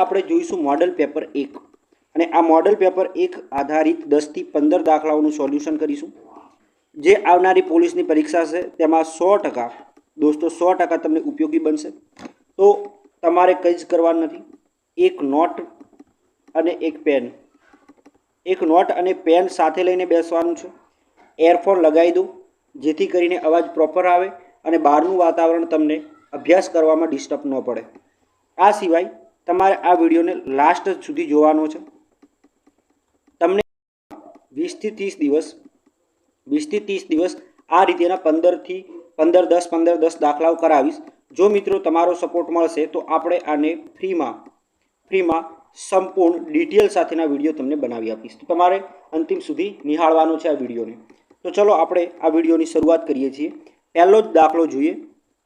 આપણે જોઈશું model paper એક. અને આ મોડલ પેપર એક આધારિત દસથી પંદર દાખલાઓનું સોલ્યુશન કરીશું. જે આવનારી પોલીસની પરીક્ષા છે, તેમાં સો ટકા, દોસ્તો સો ટકા તમને ઉપયોગી બનશે. તો તમારે કંઈ જ કરવાનું નથી. એક નોટ અને એક પેન એક નોટ અને પેન સાથે લઈને બેસવાનું છે. એરફોન લગાવી દો, જેથી કરીને અવાજ પ્રોપર આવે અને બહારનું વાતાવરણ તમને અભ્યાસ કરવામાં ડિસ્ટર્બ ન પડે. આ સિવાય તમારે આ વિડીયોને લાસ્ટ સુધી જોવાનો છે. તમને વીસથી ત્રીસ દિવસ વીસથી ત્રીસ દિવસ આ રીતેના પંદરથી પંદર, દસ પંદર, દસ દાખલાઓ કરાવીશ. જો મિત્રો તમારો સપોર્ટ મળશે તો આપણે આને ફ્રીમાં ફ્રીમાં સંપૂર્ણ ડિટેલ સાથેના વીડિયો તમને બનાવી આપીશ. તો તમારે અંતિમ સુધી નિહાળવાનો છે આ વિડીયોને. તો ચલો આપણે આ વિડીયોની શરૂઆત કરીએ છીએ. પહેલો જ દાખલો જોઈએ.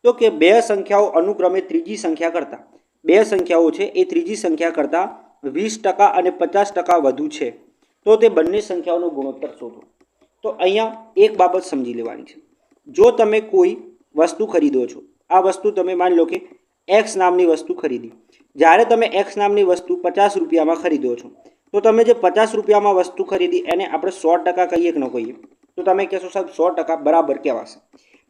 તો કે બે સંખ્યાઓ અનુક્રમે ત્રીજી સંખ્યા કરતાં. બે સંખ્યાઓ છે, એ ત્રીજી સંખ્યા કરતાં વીસ ટકા અને પચાસ ટકા વધુ છે. તો તે બંને સંખ્યાઓનો ગુણોત્તર શોધો. તો અહીંયા એક બાબત સમજી લેવાની છે. જો તમે કોઈ વસ્તુ ખરીદો છો, આ વસ્તુ તમે માની લો કે એક્સ નામની વસ્તુ ખરીદી. જ્યારે તમે એક્સ નામની વસ્તુ પચાસ રૂપિયામાં ખરીદો છો, તો તમે જે પચાસ રૂપિયામાં વસ્તુ ખરીદી એને આપણે સો ટકા કહીએ કે ન કહીએ, તો તમે કહેશો, સાહેબ, સો ટકા બરાબર કહેવાશે.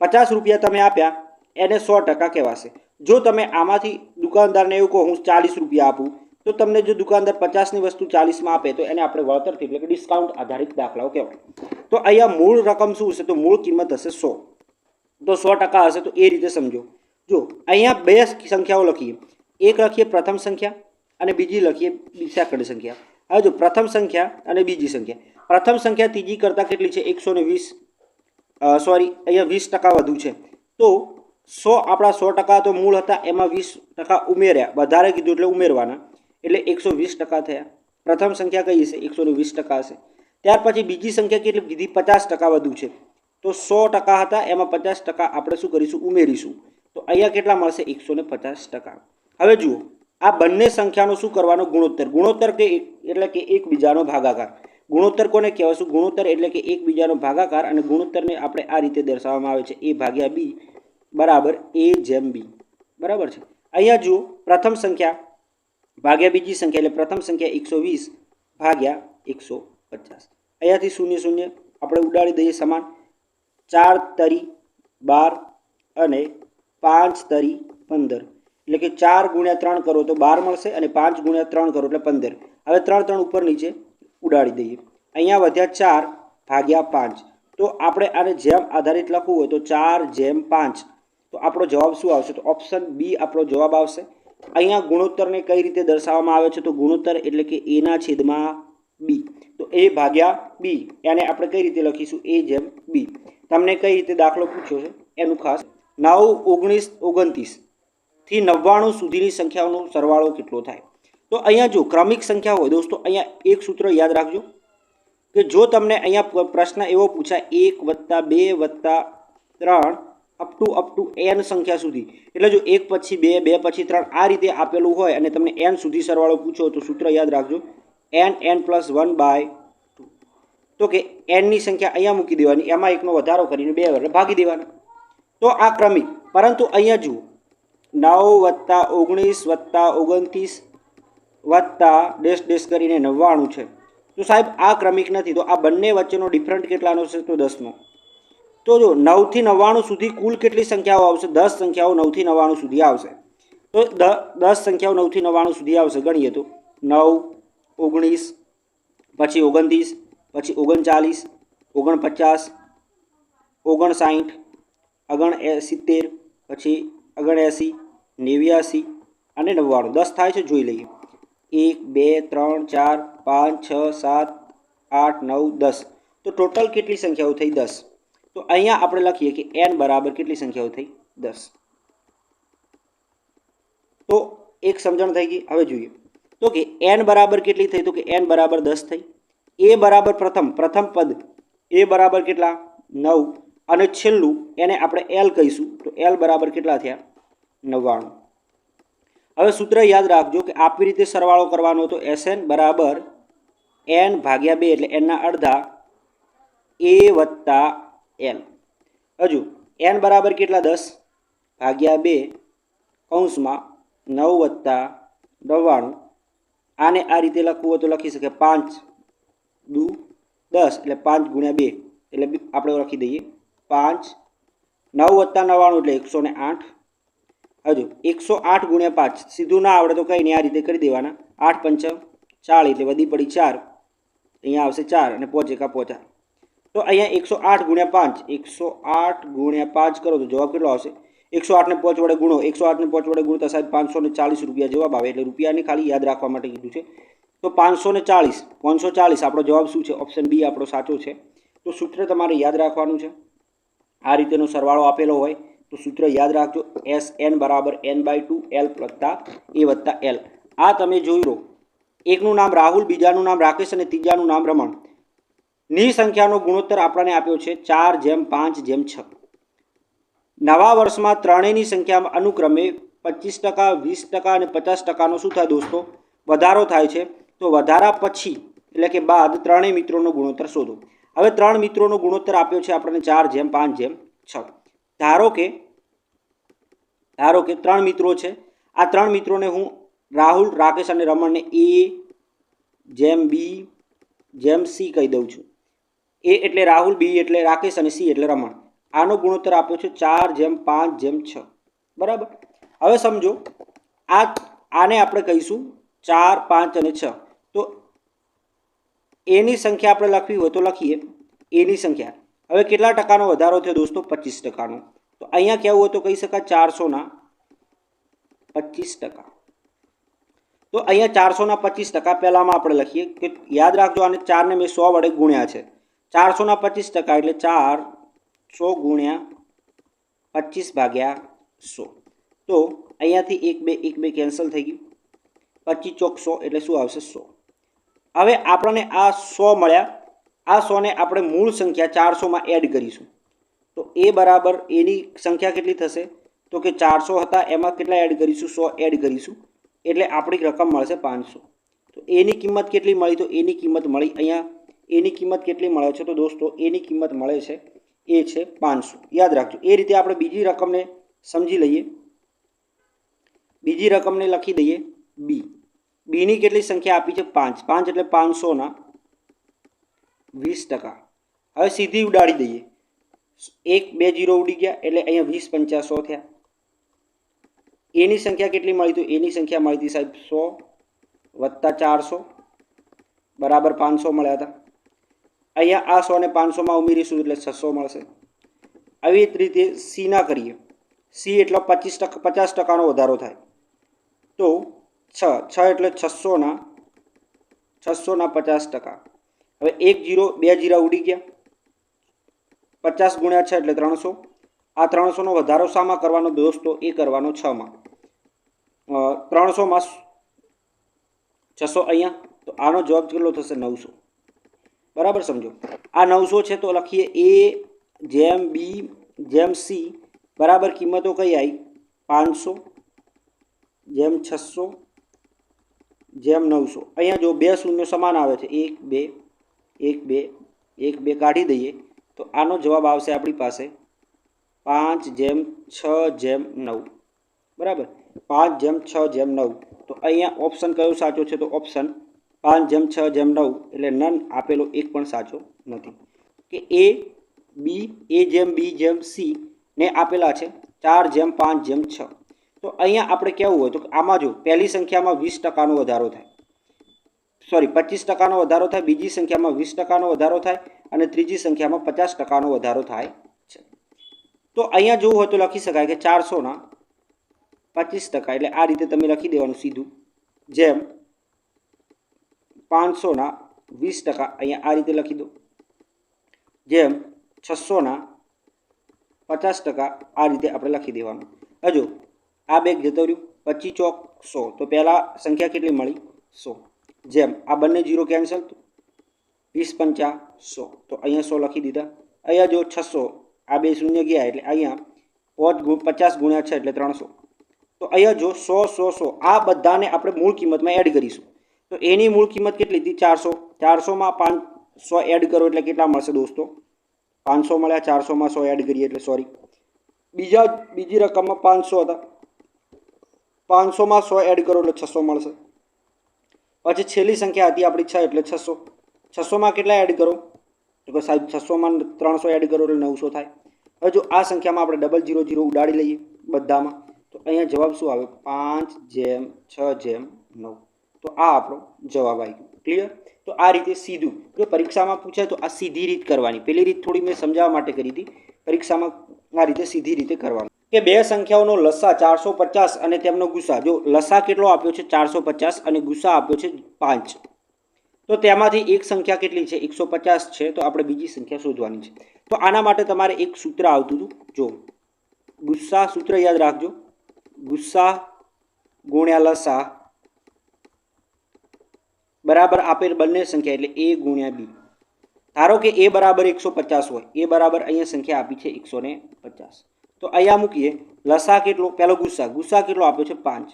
પચાસ રૂપિયા તમે આપ્યા, એને સો ટકા કહેવાશે. જો તમે આમાંથી દુકાનદારને એવું કહો, હું ચાલીસ રૂપિયા આપું. તો તમને જો દુકાનદાર પચાસની વસ્તુ ચાલીસમાં આપે, તો એને આપણે વળતરથી એટલે કે ડિસ્કાઉન્ટ આધારિત દાખલાઓ કહેવાય. તો અહીંયા મૂળ રકમ શું હશે? તો મૂળ કિંમત હશે સો. તો સો ટકા હશે, તો એ રીતે સમજો. જો, અહીંયા બે સંખ્યાઓ લખીએ. એક લખીએ પ્રથમ સંખ્યા અને બીજી લખીએ સેકન્ડ સંખ્યા. હવે જો પ્રથમ સંખ્યા અને બીજી સંખ્યા. પ્રથમ સંખ્યા ત્રીજી કરતાં કેટલી છે? એકસો વીસ. સોરી અહીંયા વીસ ટકા વધુ છે. તો સો આપણા સો ટકા તો મૂળ હતા, એમાં વીસ ટકા ઉમેર્યા. વધારે કીધું એટલે ઉમેરવાના. એટલે એકસો વીસ ટકા થયા. પ્રથમ સંખ્યા કઈ હશે? એકસો વીસ ટકા હશે. ત્યાર પછી બીજી સંખ્યા કેટલી? કીધી પચાસ ટકા વધુ છે. તો સો ટકા હતા, એમાં પચાસ ટકા આપણે શું કરીશું? ઉમેરીશું. તો અહીંયા કેટલા મળશે? એકસો પચાસ ટકા. હવે જુઓ, આ બંને સંખ્યાનો શું કરવાનો? ગુણોત્તર. ગુણોત્તર કે એટલે કે એકબીજાનો ભાગાકાર. ગુણોત્તર કોને કહેવાશું? ગુણોત્તર એટલે કે એકબીજાનો ભાગાકાર અને ગુણોત્તરને આપણે આ રીતે દર્શાવવામાં આવે છે. એ ભાગ્યા બી બરાબર એ જેમ બી બરાબર છે? અહીંયા જુઓ, પ્રથમ સંખ્યા ભાગ્યા બીજી સંખ્યા એટલે પ્રથમ સંખ્યા એકસો વીસ ભાગ્યા એકસો પચાસ. અહીંયાથી શૂન્ય શૂન્ય આપણે ઉડાડી દઈએ સમાન. ચાર તરી બાર અને પાંચ તરી પંદર. એટલે કે ચાર ગુણ્યા ત્રણ કરો તો બાર મળશે અને પાંચ ગુણ્યા ત્રણ કરો એટલે પંદર. હવે ત્રણ ત્રણ ઉપર નીચે ઉડાડી દઈએ. અહીંયા વધ્યા ચાર ભાગ્યા પાંચ. તો આપણે આને જેમ આધારિત લખવું હોય તો ચાર જેમ પાંચ. તો આપણો જવાબ શું આવશે? તો ઓપ્શન બી આપણો જવાબ આવશે. અહીંયા ગુણોત્તરને કઈ રીતે દર્શાવવામાં આવે છે? તો ગુણોત્તર એટલે કે એના છેદમાં બી તો એ ભાગ્યા બી એને આપણે કઈ રીતે લખીશું? એ જેમ બી તમને કઈ રીતે દાખલો પૂછ્યો છે? એનું ખાસ. નવ, ઓગણીસ, ઓગણત્રીસથી નવ્વાણું સુધીની સંખ્યાઓનો સરવાળો કેટલો થાય? તો અહીંયા જો ક્રમિક સંખ્યા હોય, દોસ્તો, અહીંયા એક સૂત્ર યાદ રાખજો કે જો તમને અહીંયા પ્રશ્ન એવો પૂછાય, એક વત્તા બે વત્તા ત્રણ up to up to n સંખ્યા સુધી. એટલે જો એક પછી બે બે પછી ત્રણ આ રીતે આપેલું હોય અને તમને એન સુધી સરવાળો પૂછો તો સૂત્ર યાદ રાખજો. N n plus one by two તો કે એનની સંખ્યા અહીંયા મૂકી દેવાની, એમાં એકનો વધારો કરીને બે વડે ભાગી દેવાના. તો આ ક્રમિક, પરંતુ અહીંયા જુઓ. નવ વત્તા ઓગણીસ વત્તા ઓગણત્રીસ વત્તા ડેશ ડેશ કરીને નવ્વાણું છે. તો સાહેબ, આ ક્રમિક નથી, તો આ બંને વચ્ચેનો ડિફરન્ટ કેટલાનો છે? તો દસનો તો જો નવથી નવ્વાણું સુધી કુલ કેટલી સંખ્યાઓ આવશે? દસ સંખ્યાઓ નવથી નવ્વાણું સુધી આવશે. તો દસ સંખ્યાઓ નવથી નવ્વાણું સુધી આવશે. ગણીએ તો. નવ, ઓગણીસ, પછી ઓગણત્રીસ, પછી ઓગણચાલીસ, ઓગણપચાસ, ઓગણસાઠ અગણ એ સિત્તેર પછી અગણએંસી, નેવ્યાસી અને નવ્વાણું. દસ થાય છે, જોઈ લઈએ. એક, બે, ત્રણ, ચાર, પાંચ, છ, સાત, આઠ, નવ, દસ. તો ટોટલ કેટલી સંખ્યાઓ થઈ? દસ. તો અહીંયા આપણે લખીએ કે એન બરાબર કેટલી સંખ્યાઓ થઈ? દસ. તો એક સમજણ થઈ ગઈ. હવે જોઈએ. તો કે એન બરાબર કેટલી થઈ? તો કે એન બરાબર દસ થઈ. એ બરાબર પ્રથમ. પ્રથમ પદ એ બરાબર કેટલા? નવ. અને છેલ્લું એને આપણે એલ કહીશું. તો એલ બરાબર કેટલા થયા? નવ્વાણું. હવે સૂત્ર યાદ રાખજો કે આપી રીતે સરવાળો કરવાનો તો એસએન બરાબર એન ભાગ્યા બે એટલે એનના અડધા એ વત્તા એલ હજુ એન બરાબર કેટલા? દસ. ભાગ્યા બે કૌંસમાં નવ વત્તા નવ્વાણું. આને આ રીતે લખવું હોય તો લખી શકે પાંચ દુ દસ એટલે પાંચ ગુણ્યા બે. એટલે આપણે લખી દઈએ. પાંચ નવ વત્તા નવ્વાણું એટલે એકસો ને આઠ. હજુ એકસો આઠ ગુણ્યા પાંચ. સીધું ના આવડે તો કંઈ નહીં, આ રીતે કરી દેવાના. આઠ પંચમ ચાળ એટલે વધી પડી ચાર. અહીંયા આવશે ચાર અને પોચ એકા પોચા તો અહીંયા એકસો આઠ ગુણ્યા પાંચ, એકસો આઠ ગુણ્યા પાંચ કરો તો જવાબ કેટલો આવશે? એકસો આઠને પાંચ વડે ગુણો, એકસો આઠને પાંચ વડે ગુણતા સાહેબ પાંચસો ને ચાલીસ રૂપિયા જવાબ આવે એટલે રૂપિયાને ખાલી યાદ રાખવા માટે કીધું છે. તો પાંચસો ને ચાલીસ, પાંચસો ચાલીસ, આપણો જવાબ શું છે? ઓપ્શન બી આપણો સાચો છે. તો સૂત્ર તમારે યાદ રાખવાનું છે. આ રીતેનો સરવાળો આપેલો હોય તો સૂત્ર યાદ રાખજો. એસ એન બરાબર એન બાય ટુ એલ વત્તા એ વત્તા એલ આ તમે જોઈ લો. એકનું નામ રાહુલ, બીજાનું નામ રાકેશ અને ત્રીજાનું નામ રમણ. ની સંખ્યાનો ગુણોત્તર આપણને આપ્યો છે ચાર જેમ પાંચ જેમ છ. નવા વર્ષમાં ત્રણેયની સંખ્યામાં અનુક્રમે પચીસ ટકા, વીસ ટકા અને પચાસ ટકાનો શું થાય દોસ્તો? વધારો થાય છે. તો વધારા પછી, એટલે કે બાદ, ત્રણેય મિત્રોનો ગુણોત્તર શોધો. હવે ત્રણ મિત્રોનો ગુણોત્તર આપ્યો છે આપણને ચાર જેમ પાંચ જેમ છ. ધારો કે ધારો કે ત્રણ મિત્રો છે. આ ત્રણ મિત્રોને હું રાહુલ, રાકેશ અને રમણને એ, જેમ બી, જેમ સી કહી દઉં છું. એ એટલે રાહુલ, બી એટલે રાકેશ અને સી એટલે રમણ. આનો ગુણોત્તર આપ્યો છે ચાર જેમ પાંચ જેમ છ. બરાબર? હવે સમજો, આ આને આપણે કહીશું ચાર, પાંચ અને છ. તો એની સંખ્યા આપણે લખવી હોય તો લખીએ. એની સંખ્યા. હવે કેટલા ટકાનો વધારો થયો દોસ્તો? પચીસ ટકાનો. તો અહીંયા કહેવું હોય તો કહી શકાય ચારસોના પચીસ ટકા. તો અહીંયા ચારસોના પચીસ ટકા પહેલાંમાં આપણે લખીએ કે યાદ રાખજો આને ચારને મેં સો વડે ગુણ્યા છે. ચારસોના પચીસ ટકા એટલે ચાર સો ગુણ્યા પચીસ ભાગ્યા સો. તો અહીંયાથી એક બે એક બે કેન્સલ થઈ ગયું. પચીસ ચોક સો એટલે શું આવશે સો? હવે આપણને આ સો મળ્યા. આ સોને આપણે મૂળ સંખ્યા ચારસોમાં એડ કરીશું. તો એ બરાબર એની સંખ્યા કેટલી થશે? તો કે ચારસો હતા, એમાં કેટલા એડ કરીશું? સો એડ કરીશું. એટલે આપણી રકમ મળશે પાંચસો. તો એની કિંમત કેટલી મળી? તો એની કિંમત મળી અહીંયા એની કિંમત કેટલી મળે છે? તો દોસ્તો, એની કિંમત મળે છે, એ છે પાંચસો. યાદ રાખજો, એ રીતે આપણે બીજી રકમને સમજી લઈએ. બીજી રકમને લખી દઈએ બી બીની કેટલી સંખ્યા આપી છે? પાંચ. પાંચ એટલે પાંચસોના વીસ ટકા. હવે સીધી ઉડાડી દઈએ. એક, બે, જીરો ઉડી ગયા, એટલે અહીંયા વીસ પંચાસ થયા. એની સંખ્યા કેટલી મળી? તો એની સંખ્યા મળી હતી સાહેબ સો વત્તા ચારસો. બરાબર પાંચસો મળ્યા હતા. અહીંયા આ સોને પાંચસોમાં ઉમેરીશું એટલે છસો મળશે. આવી જ રીતે સીના કરીએ. સી એટલે પચીસ ટકા, પચાસ ટકાનો વધારો થાય. તો છ છ એટલે છસોના છસોના પચાસ ટકા. હવે એક જીરો, બે જીરા ઉડી ગયા. પચાસ ગુણ્યા છ એટલે ત્રણસો. આ ત્રણસોનો વધારો શામાં કરવાનો દોસ્તો? એ કરવાનો છમાં. ત્રણસોમાં છસો અહીંયા. તો આનો જવાબ કેટલો થશે? નવસો. બરાબર સમજો? આ નવસો છે તો લખીએ એ જેમ બી જેમ સી બરાબર કિંમતો કઈ આવી પાંચસો, જેમ છસો, જેમ નવસો. અહીંયા જો બે શૂન્ય સમાન આવે છે, એક, બે એક બે એક, બે કાઢી દઈએ, તો આનો જવાબ આવશે આપણી પાસે પાંચ જેમ છ જેમ નવ. બરાબર? પાંચ જેમ છ જેમ નવ. તો અહીંયા ઓપ્શન કયો સાચો છે? તો ઓપ્શન પાંચ, જેમ છ, જેમ નવ એટલે નન આપેલો એક પણ સાચો નથી. કે એ, બી, એ જેમ, બી જેમ, સી ને આપેલા છે. ચાર જેમ, પાંચ જેમ, છ. તો અહીંયા આપણે કહેવું હોય તો આમાં જો પહેલી સંખ્યામાં વીસ ટકાનો વધારો થાય. સોરી પચીસ ટકાનો વધારો થાય, બીજી સંખ્યામાં વીસ ટકાનો વધારો થાય અને ત્રીજી સંખ્યામાં પચાસ ટકાનો વધારો થાય છે. તો અહીંયા જોવું હોય તો લખી શકાય કે ચારસોના પચીસ ટકા એટલે આ રીતે તમે લખી દેવાનું સીધું. જેમ પાંચસોના વીસ ટકા અહીંયા આ રીતે લખી દો જેમ છસોના પચાસ ટકા આ રીતે આપણે લખી દેવાનું. હજુ આ બેગ જતો રહ્યું, પચીસ ચોક સો. તો પહેલાં સંખ્યા કેટલી મળી? સો. જેમ આ બંને જીરો કેન્સલ વીસ પંચા સો. તો અહીંયા સો લખી દીધા. અહીંયા જો છસો, આ બે શૂન્ય ગયા એટલે અહીંયા પોચ ગુ પચાસ ગુણ્યા છે એટલે ત્રણસો. તો અહીંયા જો સો સો સો, આ બધાને આપણે મૂળ કિંમતમાં એડ કરીશું. તો એની મૂળ કિંમત કેટલી હતી? ચારસો. ચારસોમાં પાંચસો એડ કરો એટલે કેટલા મળશે દોસ્તો? પાંચસો મળ્યા, ચારસોમાં સો એડ કરીએ એટલે સોરી બીજા, બીજી રકમમાં પાંચસો હતા. પાંચસોમાં સો એડ કરો એટલે છસો મળશે. પછી છેલ્લી સંખ્યા હતી આપણી છ એટલે છસો. છસોમાં કેટલા એડ કરો? તો સાહેબ, છસોમાં ત્રણસો એડ કરો એટલે નવસો થાય. હવે જો આ સંખ્યામાં આપણે ડબલ જીરો જીરો ઉડાડી લઈએ બધામાં. તો અહીંયા જવાબ શું આવે? પાંચ જેમ છ જેમ નવ. તો આ આપણો જવાબ આવી ગયો. ક્લિયર તો આ રીતે સીધું. જો પરીક્ષામાં પૂછાય તો આ સીધી રીત કરવાની. પહેલી રીત થોડી મેં સમજાવવા માટે કરી હતી. પરીક્ષામાં આ રીતે સીધી રીતે કરવાનું. કે બે સંખ્યાઓનો લસા ચારસો પચાસ અને તેમનો ગુસા. જો લસા કેટલો આપ્યો છે? ચારસો પચાસ અને ગુસા આપ્યો છે પાંચ. તો તેમાંથી એક સંખ્યા કેટલી છે? એકસો પચાસ છે. તો આપણે બીજી સંખ્યા શોધવાની છે. તો આના માટે તમારે એક સૂત્ર આવતું હતું. જો ગુસ્સા સૂત્ર યાદ રાખજો. ગુસ્સા ગુણ્યા લસા બરાબર આપેલ બંને સંખ્યા એટલે એ ગુણ્યા બી. ધારો કે એ બરાબર એકસો પચાસ હોય, એ બરાબર અહીંયા સંખ્યા આપી છે એકસો પચાસ. તો અહીંયા મૂકીએ, લસા કેટલો, પહેલો ગુસ્સા ગુસ્સા કેટલો આપ્યો છે પાંચ.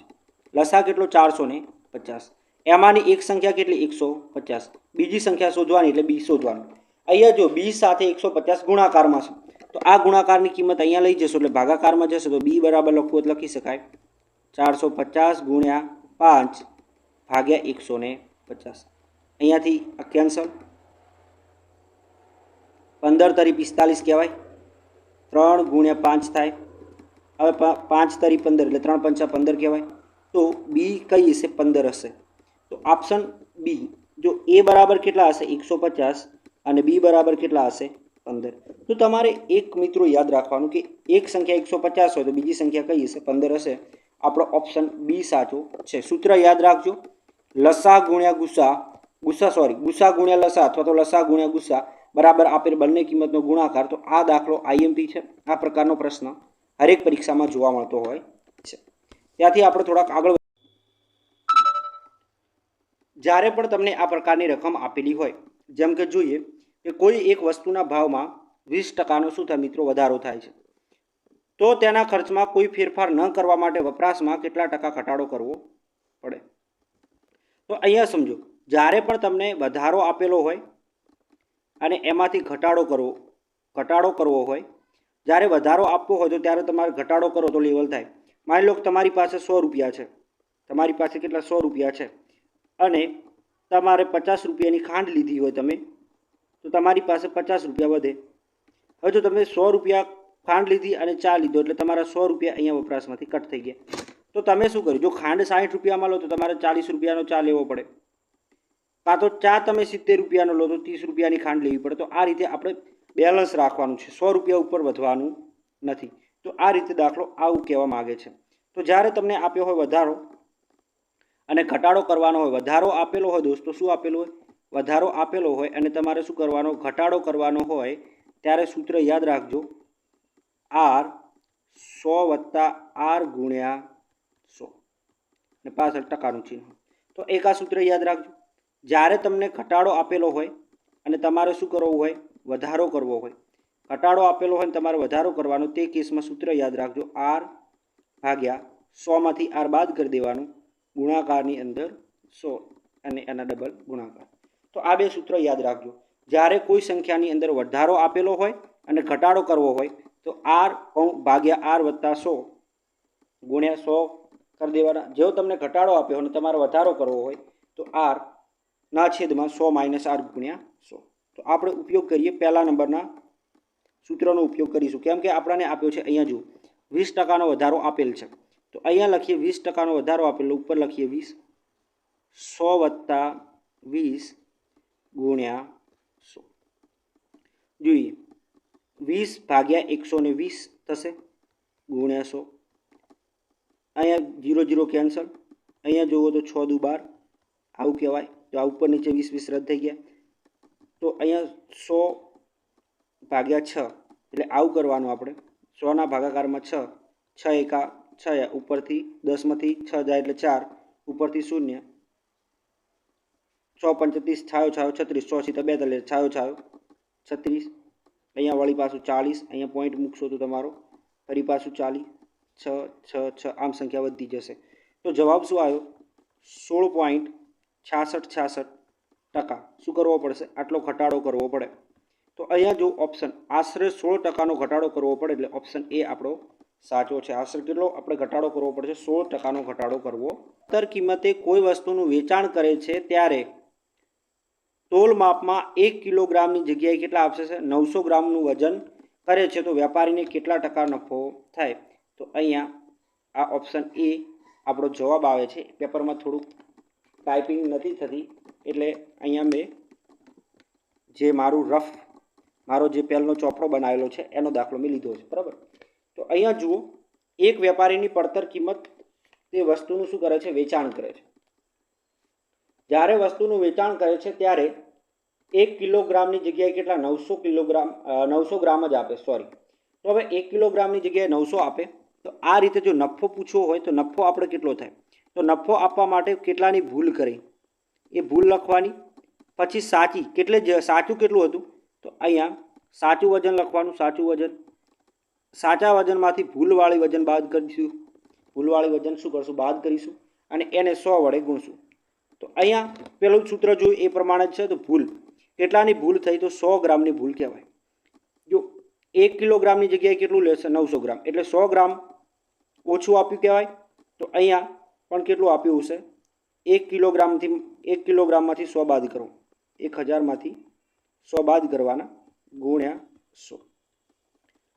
લસા કેટલો ચારસો ને પચાસ. એમાંની એક સંખ્યા કેટલી? એકસો પચાસ. બીજી સંખ્યા શોધવાની એટલે બી શોધવાનું. અહીંયા જો બી સાથે એકસો પચાસ ગુણાકારમાં છે, તો આ ગુણાકારની કિંમત અહીંયા લઈ જશો એટલે ભાગાકારમાં જશે તો બી બરાબર લખવું લખી શકાય. ચારસો પચાસ ગુણ્યા પાંચ ભાગ્યા એકસો ને પચાસ. અહીંયાથી આ કેન્સલ પંદર તરી પિસ્તાલીસ કહેવાય. ત્રણ ગુણ્યા પાંચ થાય. હવે પાંચ તરી પંદર એટલે ત્રણ પંચા પંદર કહેવાય. તો બી કઈ હશે? પંદર હશે. તો ઓપ્શન બી જો એ બરાબર કેટલા હશે? એકસો પચાસ અને બી બરાબર કેટલા હશે? પંદર. તો તમારે એક મિત્રો યાદ રાખવાનું કે એક સંખ્યા એકસો પચાસ હોય તો બીજી સંખ્યા કઈ હશે? પંદર હશે. આપણો ઓપ્શન બી સાચો છે. સૂત્ર યાદ રાખજો. લસા ગુણ્યા ગુસા ગુસ્સા સોરી ગુસા ગુણ્યા લસા અથવા તો લસા ગુણ્યા ગુસ્સા બરાબર આપેલ બંને કિંમતનો ગુણાકાર. તો આ દાખલો આઈએમપી છે. આ પ્રકારનો પ્રશ્ન હરેક પરીક્ષામાં જોવા મળતો હોય છે. ત્યાંથી આપણે થોડાક આગળ જ્યારે પણ તમને આ પ્રકારની રકમ આપેલી હોય, જેમ કે જોઈએ કે કોઈ એક વસ્તુના ભાવમાં વીસ ટકાનો શું થાય મિત્રો? વધારો થાય છે. તો તેના ખર્ચમાં કોઈ ફેરફાર ન કરવા માટે વપરાશમાં કેટલા ટકા ઘટાડો કરવો પડે? તો અહીંયા સમજો, જ્યારે પણ તમને વધારો આપેલો હોય અને એમાંથી ઘટાડો કરવો ઘટાડો કરવો હોય, જ્યારે વધારો આપવો હોય તો ત્યારે તમારે ઘટાડો કરો તો લેવલ થાય. માની લો તમારી પાસે સો રૂપિયા છે, તમારી પાસે કેટલા સો રૂપિયા છે અને તમારે પચાસ રૂપિયાની ખાંડ લીધી હોય તમે, તો તમારી પાસે પચાસ રૂપિયા વધે. હવે જો તમે સો રૂપિયા ખાંડ લીધી અને ચા લીધો, એટલે તમારા સો રૂપિયા અહીંયા વપરાશમાંથી કટ થઈ ગયા. તો તમે શું કર્યું? જો ખાંડ સાઠ રૂપિયામાં લો તો તમારે ચાલીસ રૂપિયાનો ચા લેવો પડે. કાં તો ચા તમે સિત્તેર રૂપિયાનો લો તો ત્રીસ રૂપિયાની ખાંડ લેવી પડે. તો આ રીતે આપણે બેલેન્સ રાખવાનું છે. સો રૂપિયા ઉપર વધવાનું નથી. તો આ રીતે દાખલો આવું કહેવા માગે છે. તો જ્યારે તમને આપ્યો હોય વધારો અને ઘટાડો કરવાનો હોય, વધારો આપેલો હોય દોસ્તો, શું આપેલો હોય? વધારો આપેલો હોય અને તમારે શું કરવાનો? ઘટાડો કરવાનો હોય, ત્યારે સૂત્ર યાદ રાખજો. આર સો વત્તા આર ગુણ્યા સો. અને પાસઠ ટકાનું ચિહ્ન. તો એક આ સૂત્ર યાદ રાખજો. જ્યારે તમને ઘટાડો આપેલો હોય અને તમારે શું કરવું હોય? વધારો કરવો હોય. ઘટાડો આપેલો હોય ને તમારે વધારો કરવાનો તે કેસમાં સૂત્ર યાદ રાખજો. આર ભાગ્યા સોમાંથી આર બાદ કરી દેવાનું. ગુણાકારની અંદર સો અને એના ડબલ ગુણાકાર. તો આ બે સૂત્ર યાદ રાખજો. જ્યારે કોઈ સંખ્યાની અંદર વધારો આપેલો હોય અને ઘટાડો કરવો હોય, તો આર ભાગ્યા આર વત્તા સો ગુણ્યા સો કરી દેવાના. જેવો તમને ઘટાડો આપ્યો અને તમારે વધારો કરવો હોય, તો આર ના છેદમાં સો માઇનસ આર ગુણ્યા સો. તો આપણે ઉપયોગ કરીએ પહેલા નંબરના સૂત્રનો ઉપયોગ કરીશું. કેમ કે આપણને આપ્યો છે અહીંયા જુઓ વીસ ટકાનો વધારો આપેલ છે. તો અહીંયા લખીએ વીસ ટકાનો વધારો આપેલો, ઉપર લખીએ વીસ. સો વત્તા વીસ ગુણ્યા સો. જોઈએ. વીસ ભાગ્યા એકસો ને વીસ થશે ગુણ્યા સો. અહીંયા જીરો જીરો કેન્સલ અહીંયા જુઓ તો છ દુ બાર. આવું કહેવાય. તો આ ઉપર નીચે વીસ વીસ રદ થઈ ગયા. તો અહીંયા સો ભાગ્યા છ. એટલે આવું કરવાનું આપણે. સોના ભાગાકારમાં છ. છ એકા, છ ઉપરથી દસમાંથી છ જાય એટલે ચાર. ઉપરથી શૂન્ય. છ પંચત્રીસ છાયો છાયો છત્રીસ. સો સીતા બેતાલીસ છાયો છાયો છત્રીસ. અહીંયા વળી પાછું ચાલીસ. અહીંયા પોઈન્ટ મૂકશો તો તમારો. ફરી પાછું ચાલીસ. છ છ છ આમ સંખ્યા વધતી જશે. તો જવાબ શું આવ્યો? સોળ પોઈન્ટ છાસઠ છાસઠ ટકા. શું કરવો પડશે? આટલો ઘટાડો કરવો પડે. તો અહીંયા જો ઓપ્શન આશરે સોળ ટકાનો ઘટાડો કરવો પડે, એટલે ઓપ્શન એ આપણો સાચો છે. આશરે કેટલો? આપણે ઘટાડો કરવો પડશે. સોળ ટકાનો ઘટાડો કરવો. તર કિંમતે કોઈ વસ્તુનું વેચાણ કરે છે ત્યારે તોલ માપમાં એક કિલોગ્રામની જગ્યાએ કેટલા આપશે? નવસો ગ્રામનું વજન કરે છે. તો વેપારીને કેટલા ટકા નફો થાય? તો અહીંયા આ ઓપ્શન એ આપણો જવાબ આવે છે. પેપરમાં થોડુંક ટાઈપિંગ નથી થતી, એટલે અહીંયા મેં જે મારું રફ મારો જે પહેલનો ચોપડો બનાવેલો છે, એનો દાખલો મેં લીધો છે. બરાબર? તો અહીંયા જુઓ, એક વેપારીની પડતર કિંમત તે વસ્તુનું શું કરે છે? વેચાણ કરે છે. જ્યારે વસ્તુનું વેચાણ કરે છે, ત્યારે એક કિલોગ્રામની જગ્યાએ કેટલા? નવસો કિલોગ્રામ નવસો ગ્રામ જ આપે સોરી તો હવે એક કિલોગ્રામની જગ્યાએ નવસો આપે. તો આ રીતે જો નફો પૂછવો હોય તો નફો આપણે કેટલો થાય? તો નફો આપવા માટે કેટલાની ભૂલ કરી? એ ભૂલ લખવાની. પછી સાચી કેટલે સાચું કેટલું હતું? તો અહીંયા સાચું વજન લખવાનું, સાચું વજન. સાચા વજનમાંથી ભૂલવાળી વજન બાદ કરીશું. ભૂલવાળી વજન શું કરશું? બાદ કરીશું. અને એને સો વડે ગુણશું. તો અહીંયા પેલું સૂત્ર જોયું એ પ્રમાણે છે, તો ભૂલ. કેટલાની ભૂલ થઈ તો સો ગ્રામની ભૂલ કહેવાય. જો એક કિલોગ્રામની જગ્યાએ કેટલું લેશે? નવસો ગ્રામ. એટલે સો ગ્રામ ઓછું આપ્યું કહેવાય. તો અહીંયા પણ કેટલું આપ્યું હશે? એક કિલોગ્રામથી, એક કિલોગ્રામમાંથી સો બાદ કરો. એક હજારમાંથી સો બાદ કરવાના ગુણ્યા સો.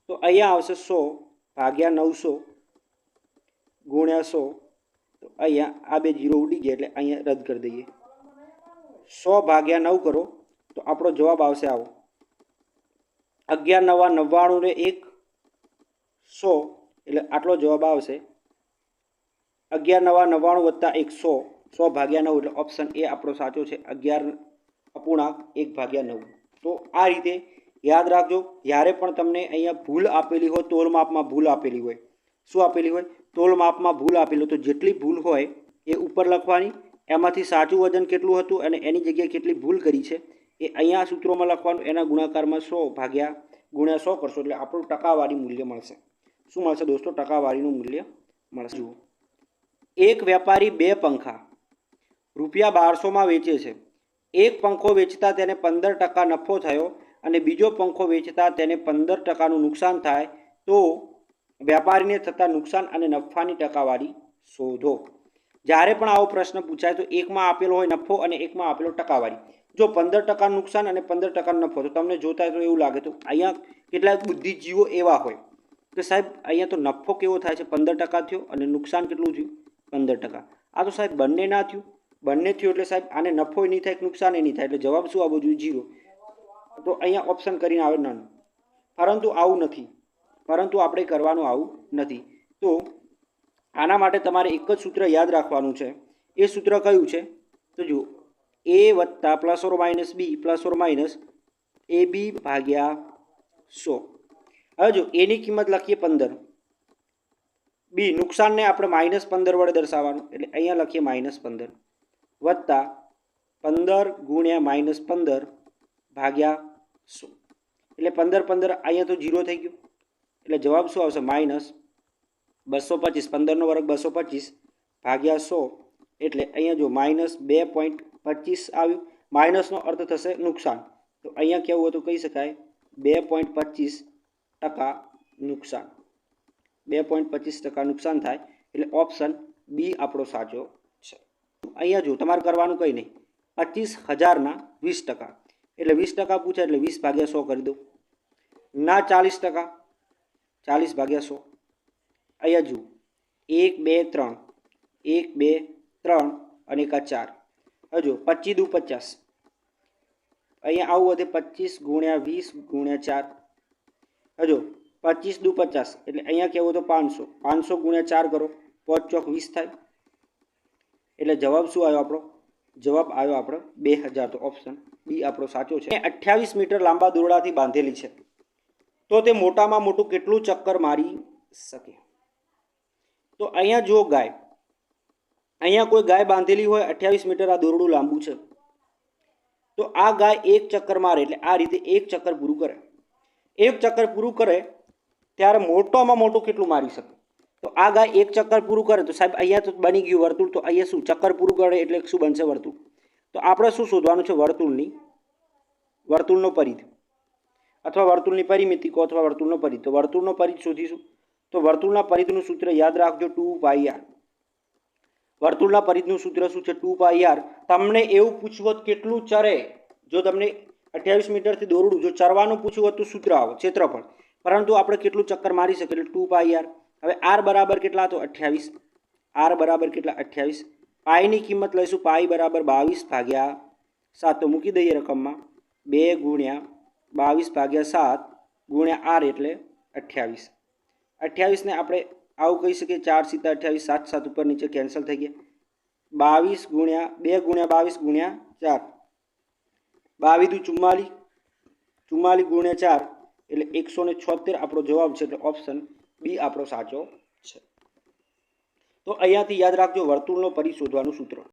તો અહીંયા આવશે સો ભાગ્યા નવસો ગુણ્યા સો. તો અહીંયા આ બે જીરો ઉડી ગયા એટલે અહીંયા રદ કરી દઈએ. સો ભાગ્યા નવ કરો. તો આપણો જવાબ આવશે આવો. અગિયાર નવા નવ્વાણું ને એક સો એટલે આટલો જવાબ આવશે. અગિયાર નવા નવ્વાણું વત્તા એક સો સો ભાગ્યા નવ એટલે ઓપ્શન એ આપણો સાચો છે. અગિયાર અપૂર્ણાંક એક ભાગ્યા નવ. તો આ રીતે યાદ રાખજો, જ્યારે પણ તમને અહીંયા ભૂલ આપેલી હોય, તોલ માપમાં ભૂલ આપેલી હોય. શું આપેલી હોય? તોલ માપમાં ભૂલ આપેલી તો જેટલી ભૂલ હોય એ ઉપર લખવાની, એમાંથી સાચું વજન કેટલું હતું અને એની જગ્યાએ કેટલી ભૂલ કરી છે, એ અહીંયા સૂત્રોમાં લખવાનું. એના ગુણાકારમાં સો ભાગ્યા ગુણ્યા સો કરશો એટલે આપણું ટકાવારી મૂલ્ય મળશે. શું મળશે દોસ્તો? ટકાવારીનું મૂલ્ય મળશે. જુઓ. એક વેપારી બે પંખા રૂપિયા બારસોમાં વેચે છે. એક પંખો વેચતા તેને પંદર ટકા નફો થયો અને બીજો પંખો વેચતા તેને પંદર ટકાનું નુકસાન થાય તો વેપારીને થતા નુકસાન અને નફાની ટકાવારી શોધો. જ્યારે પણ આવો પ્રશ્ન પૂછાય તો એકમાં આપેલો હોય નફો અને એકમાં આપેલો ટકાવારી. જો પંદર ટકાનું નુકસાન અને પંદર ટકાનો નફો, તો તમને જોતા તો એવું લાગે તો અહીંયા કેટલાક બુદ્ધિજીવો એવા હોય. કે સાહેબ, અહીંયા તો નફો કેવો થાય છે? પંદર ટકા થયો અને નુકસાન કેટલું થયું? પંદર ટકા. આ તો સાહેબ બંને ના થયું. બંને થયું એટલે સાહેબ આને નફો નહીં થાય નુકસાન નુકસાન નહીં થાય. એટલે જવાબ શું આવવો જોઈએ? જીરો તો અહીંયા ઓપ્શન કરીને આવે નાનું. પરંતુ આવું નથી. પરંતુ આપણે કરવાનું આવું નથી. તો આના માટે તમારે એક જ સૂત્ર યાદ રાખવાનું છે. એ સૂત્ર કયું છે? તો જુઓ. એ વત્તા plus or minus b plus or minus a b ભાગ્યા સો. હવે જો એની કિંમત લખીએ પંદર. બી નુકસાનને આપણે માઇનસ પંદર વડે દર્શાવવાનું. એટલે અહીંયા લખીએ માઇનસ પંદર. વત્તા પંદર ગુણ્યા માઇનસ પંદર ભાગ્યા સો. એટલે પંદર પંદર અહીંયા તો જીરો થઈ ગયું. એટલે જવાબ શું આવશે? માઇનસ બસો પચીસ. પંદરનો વર્ગ બસો પચીસ ભાગ્યા સો. એટલે અહીંયા જો માઇનસ બે પોઈન્ટ પચીસ આવ્યું. માઇનસનો અર્થ થશે નુકસાન. તો અહીંયા કેવું હતું? કહી શકાય. બે પોઈન્ટ પચીસ ટકા નુકસાન. બે પોઈન્ટ પચીસ ટકા નુકસાન થાય એટલે ઓપ્શન બી આપણો સાચો છે. અહીંયા જો તમારે કરવાનું કંઈ નહીં. પચીસ હજારના વીસ ટકા. એટલે વીસ ટકા પૂછે એટલે વીસ ભાગ્યા સો કરી દો ના ચાલીસ ટકા. ચાલીસ ભાગ્યા સો. અહીંયા જુઓ. એક, બે, ત્રણ. એક, બે, ત્રણ અને એકા ચાર. હજુ પચીસ દુ પચાસ. અહીંયા આવું વધે પચીસ ગુણ્યા વીસ ગુણ્યા ચાર. હજુ પચીસ દુ પચાસ, એટલે અહીંયા કહેવું તો પાંચસો. પાંચસો ગુણ્યા ચાર કરો, પાંચ ચોક વીસ થાય. એટલે જવાબ શું આવ્યો આપણો? જવાબ આવ્યો આપણો બે હજાર. તો ઓપ્શન બી આપણો સાચો છે. અઠ્યાવીસ મીટર લાંબા દોરડાથી બાંધેલી છે. તો તે મોટામાં મોટું કેટલું ચક્કર મારી શકે? તો અહીંયા જો ગાય, અહીંયા કોઈ ગાય બાંધેલી હોય, અઠ્યાવીસ મીટર આ દોરડું લાંબુ છે. તો આ ગાય એક ચક્કર મારે, એટલે આ રીતે એક ચક્કર પૂરું કરે. એક ચક્કર પૂરું કરે, ત્યારે મોટોમાં મોટું કેટલું મારી શકે? તો આ ગાય એક ચક્કર પૂરું કરે, તો સાહેબ અહીંયા તો બની ગયું વર્તુળ, તો અહીંયા શું? ચક્કર પૂરું કરે એટલે શું બનશે વર્તુળ? તો આપણે શું શોધવાનું છે? વર્તુળની, વર્તુળનો પરિધ અથવા વર્તુળની પરિમિતિ કહો, અથવા વર્તુળનો પરિધ તો વર્તુળનો પરિધ શોધીશું. તો વર્તુળના પરિધનું સૂત્ર યાદ રાખજો, ટુ પાઈ આર. વર્તુળના પરિધનું સૂત્ર શું છે? Two pi r. તમને એવું પૂછવું કેટલું ચરે, જો તમને અઠ્યાવીસ મીટરથી દોરડું. જો ચરવાનું પૂછ્યું હતું સૂત્ર આવો ક્ષેત્રફળ. પરંતુ આપણે કેટલું ચક્કર મારી શકીએ? એટલે ટુ પાઈ આર. હવે આર બરાબર કેટલા? તો અઠ્યાવીસ. આર બરાબર કેટલા? અઠ્યાવીસ. પાઈની કિંમત લઈશું. પાઈ બરાબર બાવીસ ભાગ્યા સાત. તો મૂકી દઈએ રકમમાં. બે ગુણ્યા બાવીસ ભાગ્યા સાત ગુણ્યા આર એટલે અઠ્યાવીસ. અઠ્યાવીસને આપણે આવું કહી શકીએ. ચાર સીતા અઠ્યાવીસ, સાત સાત ઉપર નીચે કેન્સલ થઈ ગયા. બાવીસ ગુણ્યા, બે ગુણ્યા બાવીસ ગુણ્યા ચાર. બાવીસ દુ ચુમ્માલી ચુમ્માલી ગુણ્યા ચાર એટલે એકસો ને છોતેર આપણો જવાબ છે એટલે ઓપ્શન બી આપણો સાચો છે. તો અહીંયાથી યાદ રાખજો વર્તુળનો પરી શોધવાનું સૂત્ર.